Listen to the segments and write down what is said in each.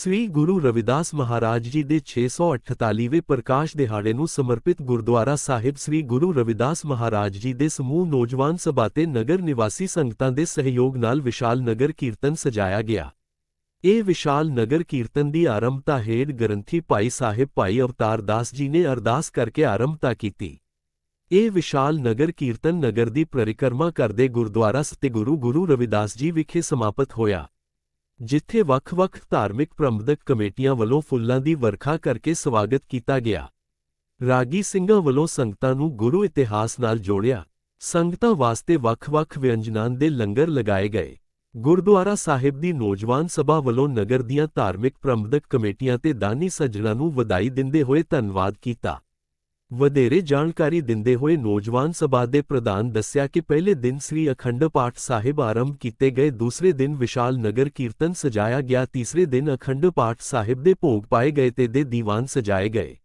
ਸ੍ਰੀ ਗੁਰੂ ਰਵਿਦਾਸ ਮਹਾਰਾਜ ਜੀ ਦੇ 648ਵੇਂ ਪ੍ਰਕਾਸ਼ ਦਿਹਾੜੇ ਨੂੰ ਸਮਰਪਿਤ ਗੁਰਦੁਆਰਾ ਸਾਹਿਬ ਸ੍ਰੀ ਗੁਰੂ ਰਵਿਦਾਸ ਮਹਾਰਾਜ ਜੀ ਦੇ ਸਮੂਹ ਨੌਜਵਾਨ ਸਭਾ ਤੇ ਨਗਰ ਨਿਵਾਸੀ ਸੰਗਤਾਂ ਦੇ ਸਹਿਯੋਗ ਨਾਲ ਵਿਸ਼ਾਲ ਨਗਰ ਕੀਰਤਨ ਸਜਾਇਆ ਗਿਆ। ਇਹ ਵਿਸ਼ਾਲ ਨਗਰ ਕੀਰਤਨ ਦੀ ਆਰੰਭਤਾ ਹੇਠ ਗ੍ਰੰਥੀ ਭਾਈ ਸਾਹਿਬ ਭਾਈ ਅਵਤਾਰ ਦਾਸ ਜੀ ਨੇ ਅਰਦਾਸ ਕਰਕੇ ਆਰੰਭਤਾ ਕੀਤੀ। ਇਹ ਵਿਸ਼ਾਲ ਨਗਰ ਕੀਰਤਨ ਨਗਰ ਦੀ ਪਰਿਕਰਮਾ ਕਰਦੇ ਗੁਰਦੁਆਰਾ ਸਤਿ ਗੁਰੂ ਗੁਰੂ ਰਵਿਦਾਸ ਜੀ ਵਿਖੇ ਸਮਾਪਤ ਹੋਇਆ। ਜਿੱਥੇ ਵੱਖ-ਵੱਖ ਧਾਰਮਿਕ ਪ੍ਰਬੰਧਕ ਕਮੇਟੀਆਂ ਵੱਲੋਂ ਫੁੱਲਾਂ ਦੀ ਵਰਖਾ ਕਰਕੇ ਸਵਾਗਤ ਕੀਤਾ ਗਿਆ। ਰਾਗੀ ਸਿੰਘਾਂ ਵੱਲੋਂ ਸੰਗਤਾਂ ਨੂੰ ਗੁਰੂ ਇਤਿਹਾਸ ਨਾਲ ਜੋੜਿਆ। ਸੰਗਤਾਂ ਵਾਸਤੇ ਵੱਖ-ਵੱਖ ਵਿਅੰਜਨਾਂ ਦੇ ਲੰਗਰ ਲਗਾਏ ਗਏ। ਗੁਰਦੁਆਰਾ ਸਾਹਿਬ ਦੀ ਨੌਜਵਾਨ ਸਭਾ ਵੱਲੋਂ ਨਗਰ ਦੀਆਂ ਧਾਰਮਿਕ ਪ੍ਰਬੰਧਕ ਕਮੇਟੀਆਂ ਤੇ ਦਾਨੀ ਸੱਜਣਾਂ ਨੂੰ ਵਧਾਈ ਦਿੰਦੇ ਹੋਏ ਧੰਨਵਾਦ ਕੀਤਾ। ਵਧੇਰੇ ਜਾਣਕਾਰੀ ਦਿੰਦੇ ਹੋਏ ਨੌਜਵਾਨ ਸਭਾ ਦੇ ਪ੍ਰਧਾਨ ਦੱਸਿਆ ਕਿ ਪਹਿਲੇ ਦਿਨ ਸ੍ਰੀ ਅਖੰਡ ਪਾਠ ਸਾਹਿਬ ਆਰੰਭ ਕੀਤੇ ਗਏ, ਦੂਸਰੇ ਦਿਨ ਵਿਸ਼ਾਲ ਨਗਰ ਕੀਰਤਨ ਸਜਾਇਆ ਗਿਆ, ਤੀਸਰੇ ਦਿਨ ਅਖੰਡ ਪਾਠ ਸਾਹਿਬ ਦੇ ਭੋਗ ਪਾਏ ਗਏ ਤੇ ਦੇ ਦੀਵਾਨ ਸਜਾਏ ਗਏ।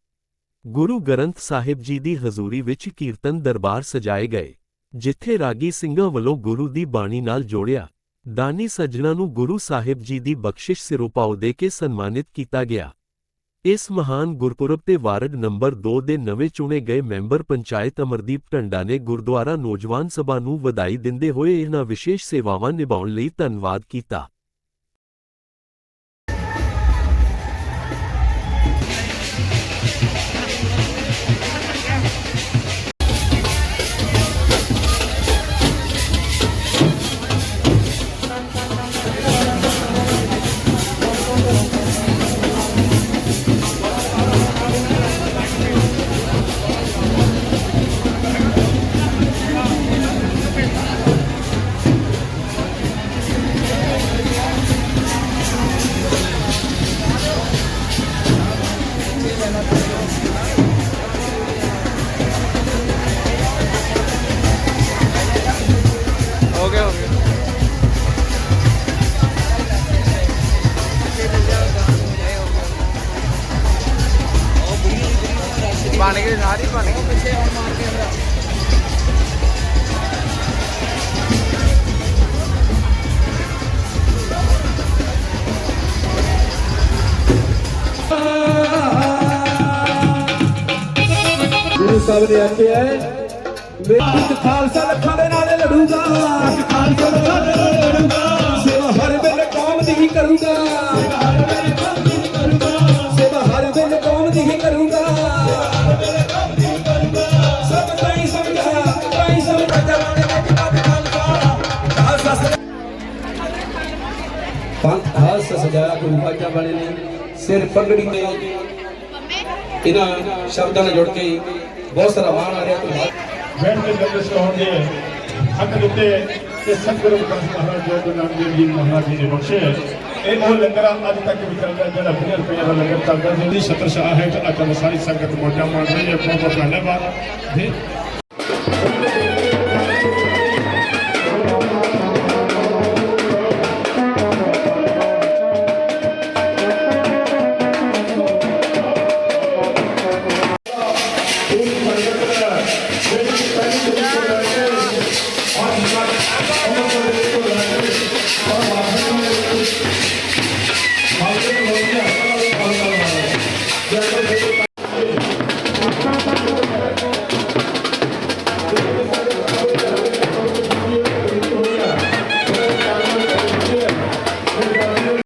ਗੁਰੂ ਗ੍ਰੰਥ ਸਾਹਿਬ ਜੀ ਦੀ ਹਜ਼ੂਰੀ ਵਿੱਚ ਕੀਰਤਨ ਦਰਬਾਰ ਸਜਾਏ ਗਏ, ਜਿੱਥੇ ਰਾਗੀ ਸਿੰਘਾਂ ਵੱਲੋਂ ਗੁਰੂ ਦੀ ਬਾਣੀ ਨਾਲ ਜੋੜਿਆ। ਦਾਨੀ ਸੱਜਣਾ ਨੂੰ ਗੁਰੂ ਸਾਹਿਬ ਜੀ ਦੀ ਬਖਸ਼ਿਸ਼ ਸਿਰੋਪਾਉ ਦੇ ਕੇ ਸਨਮਾਨਿਤ ਕੀਤਾ ਗਿਆ। ਇਸ ਮਹਾਨ ਗੁਰਪੁਰਬ ਤੇ ਵਾਰਡ ਨੰਬਰ 2 ਦੇ ਨਵੇਂ ਚੁਣੇ ਗਏ ਮੈਂਬਰ ਪੰਚਾਇਤ ਅਮਰਦੀਪ ਢੰਡਾ ਨੇ ਗੁਰਦੁਆਰਾ ਨੌਜਵਾਨ ਸਭਾ ਨੂੰ ਵਧਾਈ ਦਿੰਦੇ ਹੋਏ ਇਹਨਾਂ ਵਿਸ਼ੇਸ਼ ਸੇਵਾਵਾਂ ਨਿਭਾਉਣ ਲਈ ਧੰਨਵਾਦ ਕੀਤਾ। ਬਣ ਗਏ ਸਾਰੀ ਬਣ ਗਏ ਪਿੱਛੇ ਹੁਣ ਮਾਰ ਕੇ ਗੁਰੂ ਸਾਹਿਬ ਨੇ ਆਖਿਆ ਹੈ ਇੱਕ ਖਾਲਸਾ ਲੱਖਾਂ ਦੇ ਨਾਲ ਲੜੂਗਾ ਇੱਕ ਖਾਲਸਾ ਲੱਖਾਂ ਦੇ ਨਾਲ ਹਾਸ ਗੁਰੂ ਬਾਜਾ ਵਾਲੇ ਨੇ, ਸਿਰ ਪਗੜੀ ਤੇ ਇਹਨਾਂ ਸ਼ਬਦਾਂ ਨਾਲ ਜੁੜ ਕੇ ਬਹੁਤ ਸਾਰਾ ਮਾਣ ਆ ਰਿਹਾ ਧੰਨਵਾਦ ਬੈਠ ਕੇ ਗੱਲ ਸੁਣਾਉਣਗੇ ਹੱਕ ਦਿੱਤੇ ਕਿ ਸਤਿਗੁਰੂ ਗ੍ਰੰਥ ਮਹਾਰਾਜ ਜੀ ਗੁਰੂ ਨਾਨਕ ਦੇਵ ਜੀ ਮਹਾਰਾਜ ਜੀ ਨੇ ਬਖਸ਼ੇ। ਇਹ ਉਹ ਲੰਗਰ ਅੱਜ ਤੱਕ ਵੀ ਚੱਲਦਾ, ਜਿਹੜਾ 20 ਰੁਪਏ ਦਾ ਲੰਗਰ ਚੱਲਦਾ ਸੀ ਦੀ ਛਤਰ ਹੈ ਤੇ ਅੱਜ ਸਾਰੀ ਸੰਗਤ ਮੋਟਾ ਮਾਰ ਰਹੀ ਹੈ। ਬਹੁਤ ਬਹੁਤ ਧੰਨਵਾਦ।